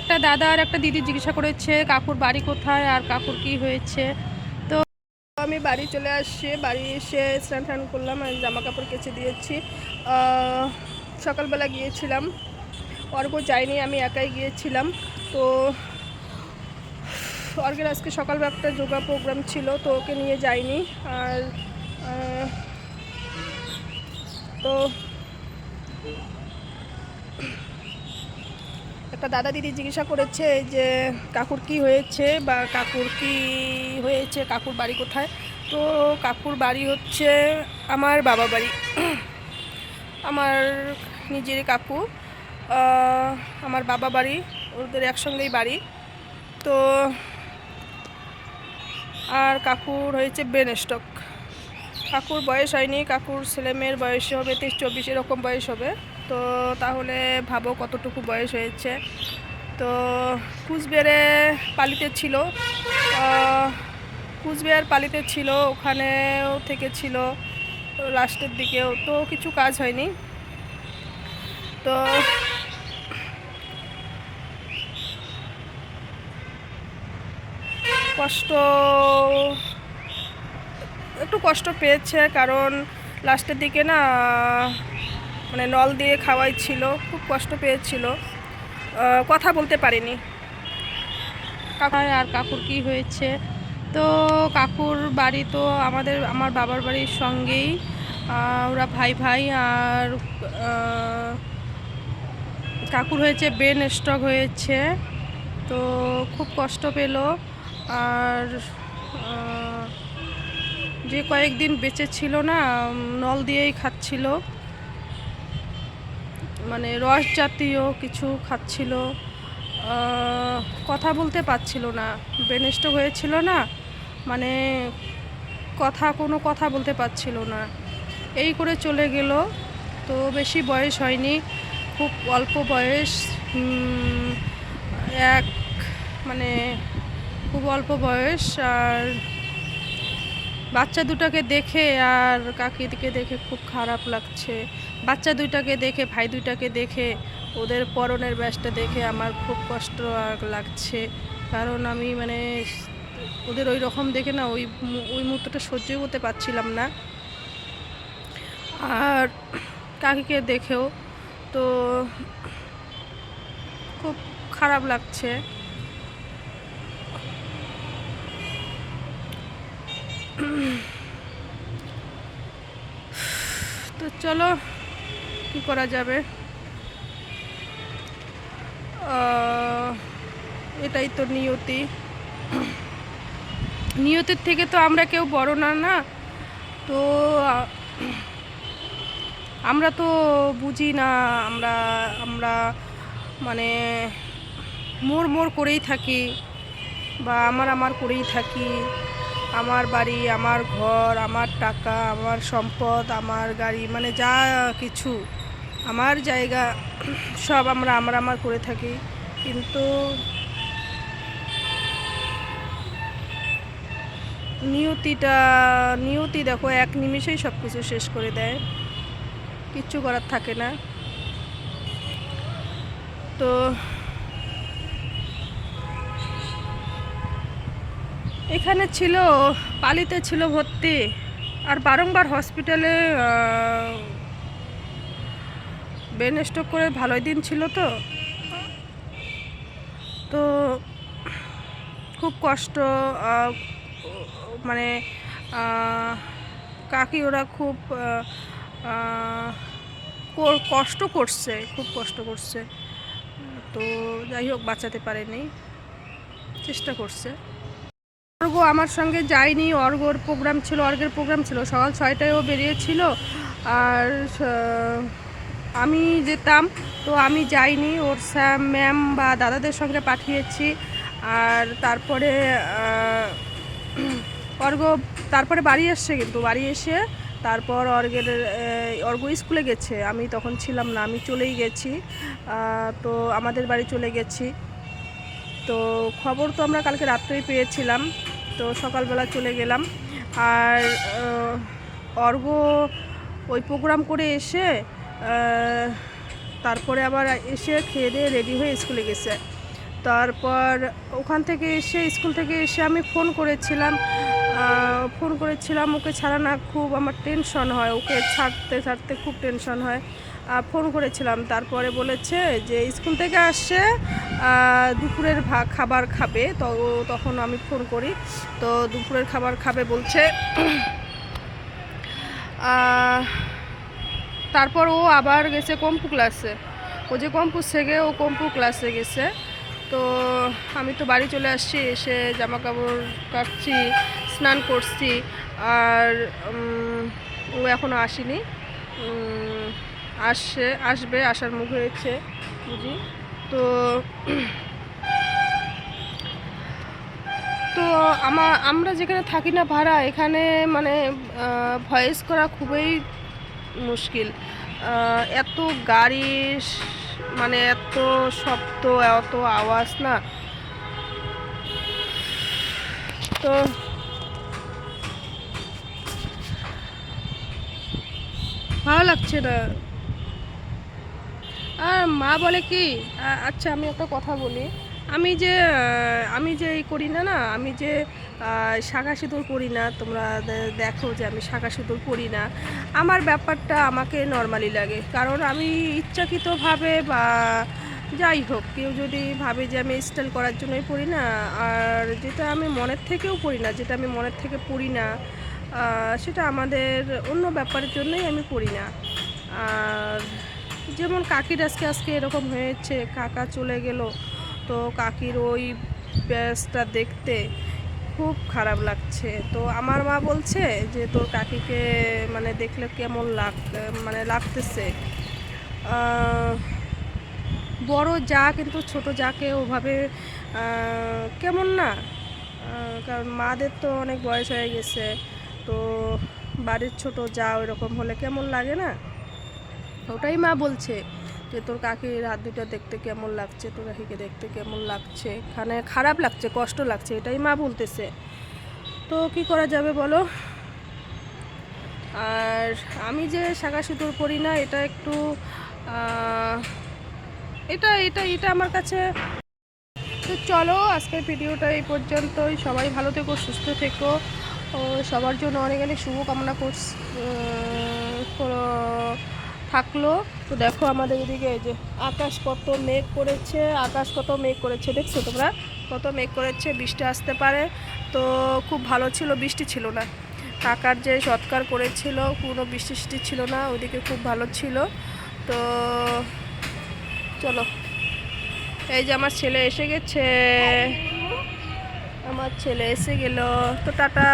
একটা দাদা আর একটা দিদি জিজ্ঞাসা করেছে, কাকুর বাড়ি কোথায় আর কাকুর কি হয়েছে? তো আমি বাড়ি চলে আসছি, বাড়ি এসে স্নান টান করলাম আর জামা কাপড় কেচে দিয়েছি। সকালবেলা গিয়েছিলাম অর্ঘ যায়নি আমি একাই গিয়েছিলাম। তো অর্ঘের আজকে সকালবেলা একটা যোগা প্রোগ্রাম ছিল, তো ওকে নিয়ে যাইনি। আর তো একটা দাদা দিদি জিজ্ঞাসা করেছে যে, কাকুর কি হয়েছে বা কাকুর কি হয়েছে, কাকুর বাড়ি কোথায়? তো কাকুর বাড়ি হচ্ছে আমার বাবা বাড়ি। আমার নিজের কাকু আমার বাবা বাড়ি, ওদের একসঙ্গেই বাড়ি। তো আর কাকুর হয়েছে ব্রেন স্ট্রোক কাকুর বয়স হয়নি, কাকুর ছেলে মেয়ের বয়স হবে, তেইশ চব্বিশ, এরকম বয়স হবে। তো তাহলে ভাবো কতটুকু বয়স হয়েছে। তো কুচবিহারে পালিতে ছিল। কুচবিহার পালিতে ছিল, ওখানেও থেকে ছিল, লাস্টের দিকেও। তো কিছু কাজ হয়নি। তো কষ্ট, একটু কষ্ট পেয়েছে, কারণ লাস্টের দিকে না মানে নল দিয়ে খাওয়াই ছিল, খুব কষ্ট পেয়েছিল। কথা বলতে পারিনি। কাকার আর কাকুর কি হয়েছে? তো কাকুর বাড়ি তো আমাদের, আমার বাবার বাড়ির সঙ্গেই। ওরা ভাই ভাই আর কাকুর হয়েছে ব্রেন স্ট্রোক হয়েছে। তো খুব কষ্ট পেল। আর যে কয়েকদিন বেঁচে ছিল না নল দিয়েই খাচ্ছিল। মানে রস জাতীয় কিছু খাচ্ছিল কথা বলতে পারছিল না স্ট্রোক হয়েছিল না মানে কথা, কোনো কথা বলতে পারছিল না। এই করে চলে গেল, তো বেশি বয়স হয়নি, খুব অল্প বয়স এক মানে খুব অল্প বয়স, আর বাচ্চা দুটাকে দেখে আর কাকিদিকে দেখে খুব খারাপ লাগছে। বাচ্চা দুইটাকে দেখে, ভাই দুইটাকে দেখে, ওদের পরনের ব্যাসটা দেখে আমার খুব কষ্ট লাগছে। কারণ আমি মানে ওদের ওই রকম দেখে না ওই ওই মুহূর্তটা সহ্যই করতে পারছিলাম না। আর কাকিকে দেখেও তো খুব খারাপ লাগছে। তো চলো কি করা যাবে? এটাই তো নিয়তি। নিয়তির থেকে তো আমরা কেউ বড় না না? তো আমরা তো বুঝি না, আমরা আমরা মানে মোর মোর করেই থাকি বা আমার আমার করেই থাকি। আমার বাড়ি, আমার ঘর, আমার টাকা, আমার সম্পদ, আমার গাড়ি মানে যা কিছু। আমার জায়গা সব আমরা আমার আমার করে থাকি, কিন্তু নিয়তিটা, নিয়তি দেখো, এক নিমিষেই সব কিছু শেষ করে দেয়। কিচ্ছু করার থাকে না। তো এখানে ছিল, পালিতে ছিল ভর্তি, আর বারংবার হসপিটালে ব্রেন স্ট্রোক করে ভালোই দিন ছিল তো। তো খুব কষ্ট মানে কাকি ওরা খুব কষ্ট করছে, খুব কষ্ট করছে। তো যাই হোক, বাঁচাতে পারেনি। চেষ্টা করছে। অর্ঘ আমার সঙ্গে যায়নি। অর্ঘর প্রোগ্রাম ছিল, অর্ঘের প্রোগ্রাম ছিল। সকাল ছয়টায় ও বেরিয়েছিল। আর আমি যেতাম তো আমি যাইনি। ওর স্যার ম্যাম বা দাদাদের সঙ্গে পাঠিয়েছি। আর তারপরে অর্ঘ তারপরে বাড়ি এসছে কিন্তু বাড়ি এসে তারপর অর্ঘের আহ, অর্ঘ স্কুলে গেছে। আমি তখন ছিলাম না আমি চলেই গেছি। তো আমাদের বাড়ি চলে গেছি। তো খবর তো আমরা কালকে রাত্রেই পেয়েছিলাম। তো সকালবেলা চলে গেলাম। আর অর্গ ওই প্রোগ্রাম করে এসে তারপরে আবার এসে খেয়ে দিয়ে রেডি হয়ে স্কুলে গেছে। তারপর ওখান থেকে এসে, স্কুল থেকে এসে আমি ফোন করেছিলাম। ফোন করেছিলাম, ওকে ছাড়া না খুব আমার টেনশন হয়। ওকে ছাড়তে ছাড়তে খুব টেনশন হয়। ফোন করেছিলাম। তারপরে বলেছে যে, স্কুল থেকে আসছে দুপুরের খাবার খাবে। তো তখন আমি ফোন করি। তো দুপুরের খাবার খাবে বলছে তারপর ও আবার গেছে কম্পু ক্লাসে। ও যে কম্পু থেকে ও কম্পু ক্লাসে গেছে। তো আমি তো বাড়ি চলে আসছি, এসে জামা কাপড় কাটছি, স্নান করছি। আর ও এখনও আসেনি। আসছে আসবে, আসার মুখ হয়েছে বুঝি। তো তো আমার আমরা যেখানে থাকি না ভাড়া, এখানে মানে ভয়েস করা খুবই মুশকিল। এত গাড়ির মানে এত শব্দ, এত আওয়াজ না। তো ভালো লাগছে না। আর মা বলে কি আচ্ছা আমি একটা কথা বলি। আমি যে আমি যে এই করি না না, আমি যে শাখা সিঁদুর করি না, তোমরা দেখো যে আমি শাখা সিঁদুর করি না। আমার ব্যাপারটা আমাকে নর্মালি লাগে, কারণ আমি ইচ্ছাকৃতভাবে বা যাই হোক, কেউ যদি ভাবে যে আমি স্টাইল করার জন্যই পড়ি না, আর যেটা আমি মনের থেকেও পড়ি না, যেটা আমি মনের থেকে পড়ি না সেটা আমাদের অন্য ব্যাপারের জন্যই আমি পড়ি না। আর যেমন কাকির আজকে আজকে এরকম হয়েছে, কাকা চলে গেল, তো কাকির ওই ব্যাসটা দেখতে খুব খারাপ লাগছে। তো আমার মা বলছে যে, তোর কাকিকে মানে দেখলে কেমন লাগ মানে লাগতেছে। বড় যা কিন্তু ছোট যাকে ওভাবে কেমন না। কারণ মাদের তো অনেক বয়স হয়ে গেছে। তো বাড়ির ছোট যা ওইরকম হলে কেমন লাগে না? ওটাই মা বলছে। যে তোর কাকির হাত দুটা দেখতে কেমন লাগছে, তোর কাকিকে দেখতে কেমন লাগছে? খানে খারাপ লাগছে, কষ্ট লাগছে, এটাই মা বলতেছে। তো কি করা যাবে বলো? আর আমি যে শাখা সিঁদুর পরি না, এটা একটু এটা এটা এটা আমার কাছে। তো চলো, আজকের ভিডিওটা এই পর্যন্তই। সবাই ভালো থেকো, সুস্থ থেকো। সবার জন্য অনেক অনেক শুভকামনা করছি থাকল। তো দেখো আমাদের এদিকে এই যে আকাশ কত মেঘ করেছে, আকাশ কত মেঘ করেছে দেখছ তোমরা? কত মেঘ করেছে, বৃষ্টি আসতে পারে। তো খুব ভালো ছিল, বৃষ্টি ছিল না। কাকার যে সৎকার করেছিল, কোনো বৃষ্টি বৃষ্টি ছিল না, ওইদিকে খুব ভালো ছিল। তো চলো। এই যে আমার ছেলে এসে গেছে। আমার ছেলে এসে গেল। তো টাটা।